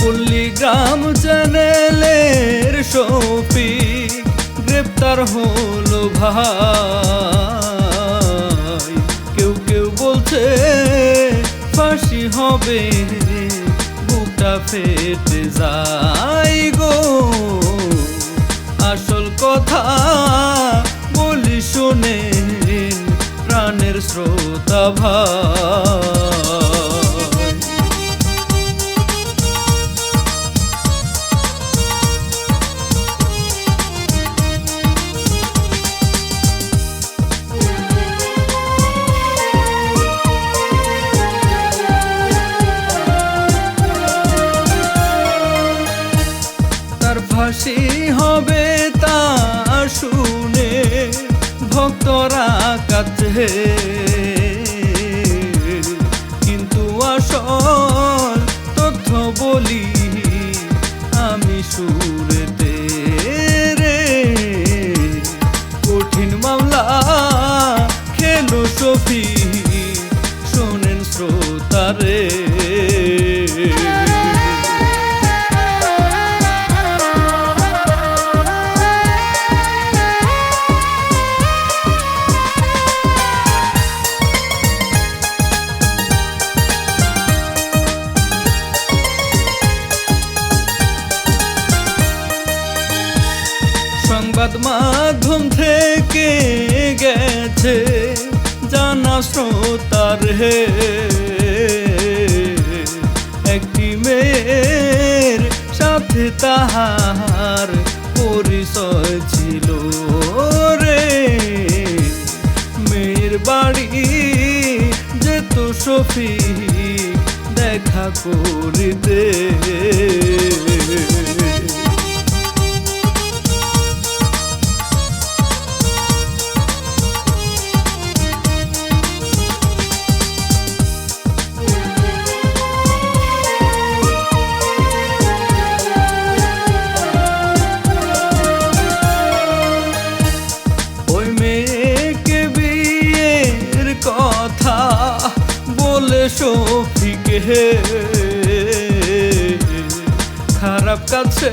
পল্লীগ্রাম চ্যানেলের শফিক, গ্রেপ্তার হলো ভাই। কেউ কেউ বলছে, ফাঁসি হবে বুকটা ফেটে যায় গো। আসল কথা বলি শোনেন প্রাণের শ্রোতা ভাই। কাছে কিন্তু আসল তথ্য বলি আমি সুরেতে শ্রোতার হে। একটি মেয়ের সাথে তাহার পরিচয় ছিল রে। মেয়ের বাড়ি যেত সফি, দেখা করিতে। সফিকে খারাপ কাছে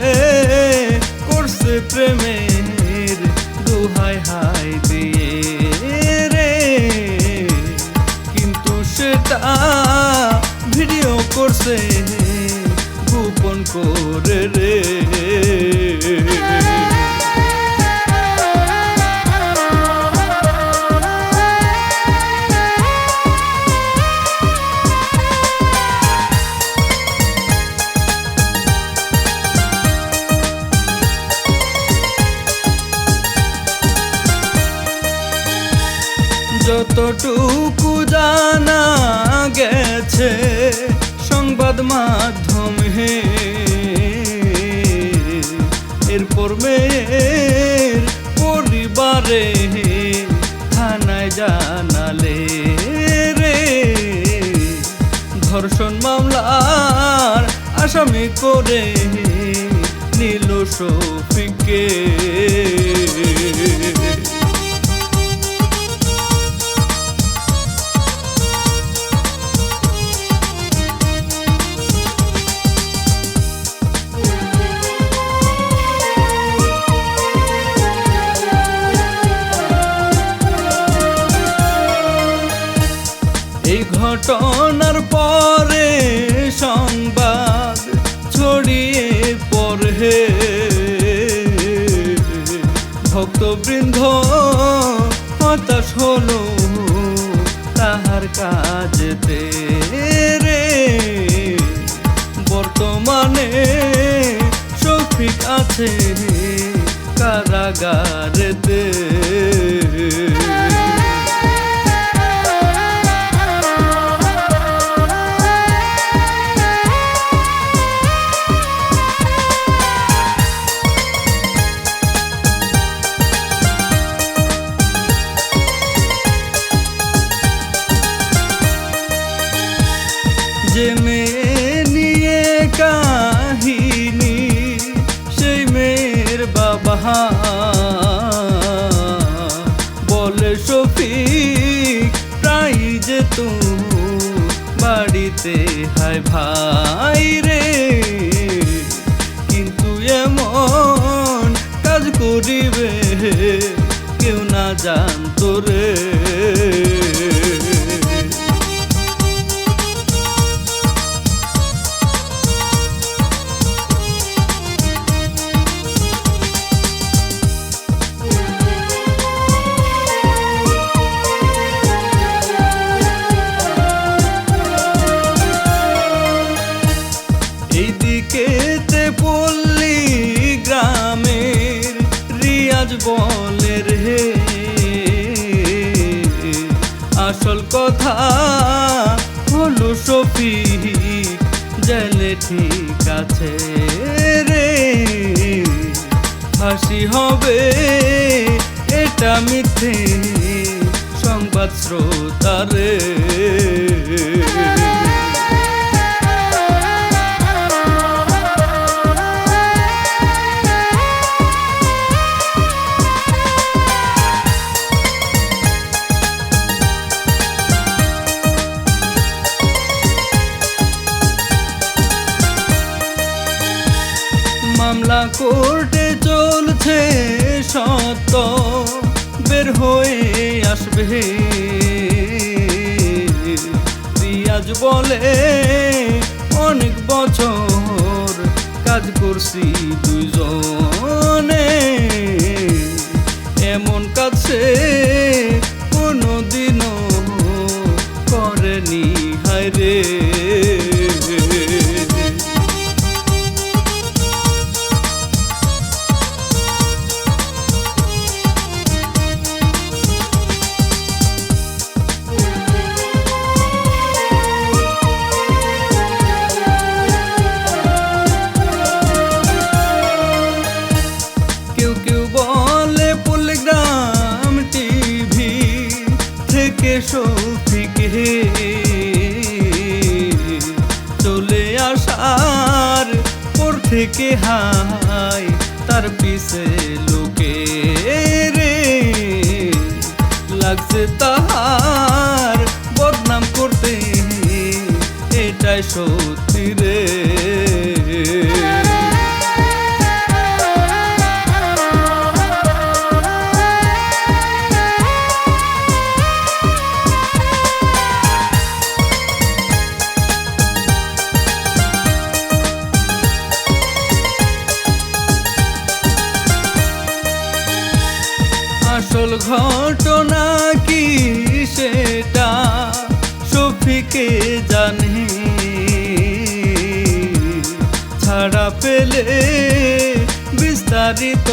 করছে প্রেমের দুহাই হাই দিয়ে রে। কিন্তু সেটা ভিডিও করছে গোপন করে রে। যতটুকু জানা গেছে সংবাদ মাধ্যমে এরপর মেয়ের পরিবারে থানায় জানালে রে। ধর্ষণ মামলার আসামি করে নীল শফিকে ঘটনার পরে সংবাদ ছড়িয়ে পড়ে। ভক্তবৃন্দ হতাশ হলো তাহার কাজেতে রে। বর্তমানে শফিক আছে কারাগারেতে। যে মেয়ে নিয়ে কাহিনী, সেই মেয়ের বাবা। বলে, শফিক, প্রায় যে তুমি বাড়িতে, হায় ভাই রে। কিন্তু এমন কাজ করিবে, কেউ না জানতো রে। কথা হলো সফি জেলে ঠিক আছে রে। হাসি হবে এটা মিথ্যে সংবাদ শ্রোতারে। সত্য বের হয়ে আসবে। রিয়াজ বলে, অনেক বছর কাজ করছি দুইজনে। এমন কাছে কোনোদিনও করেনি, হায় রে। থেকে হাই তার পিছে লোকে রে লাগছে তাহার বদনাম করতে এটাই সত্যি ছাড়া পেলে বিস্তারিত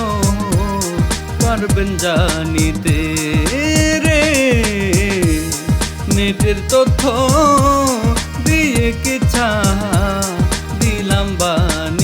পারবেন জানিতে রে। নেটের তথ্য দিয়ে কি ছা দিলাম বানিয়ে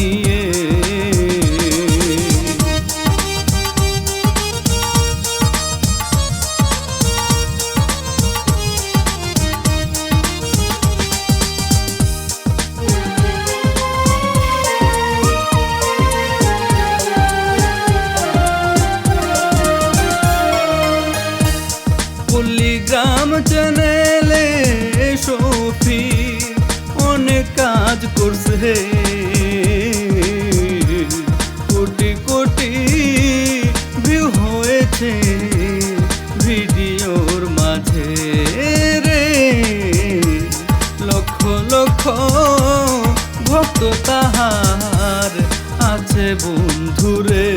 বন্ধুরে।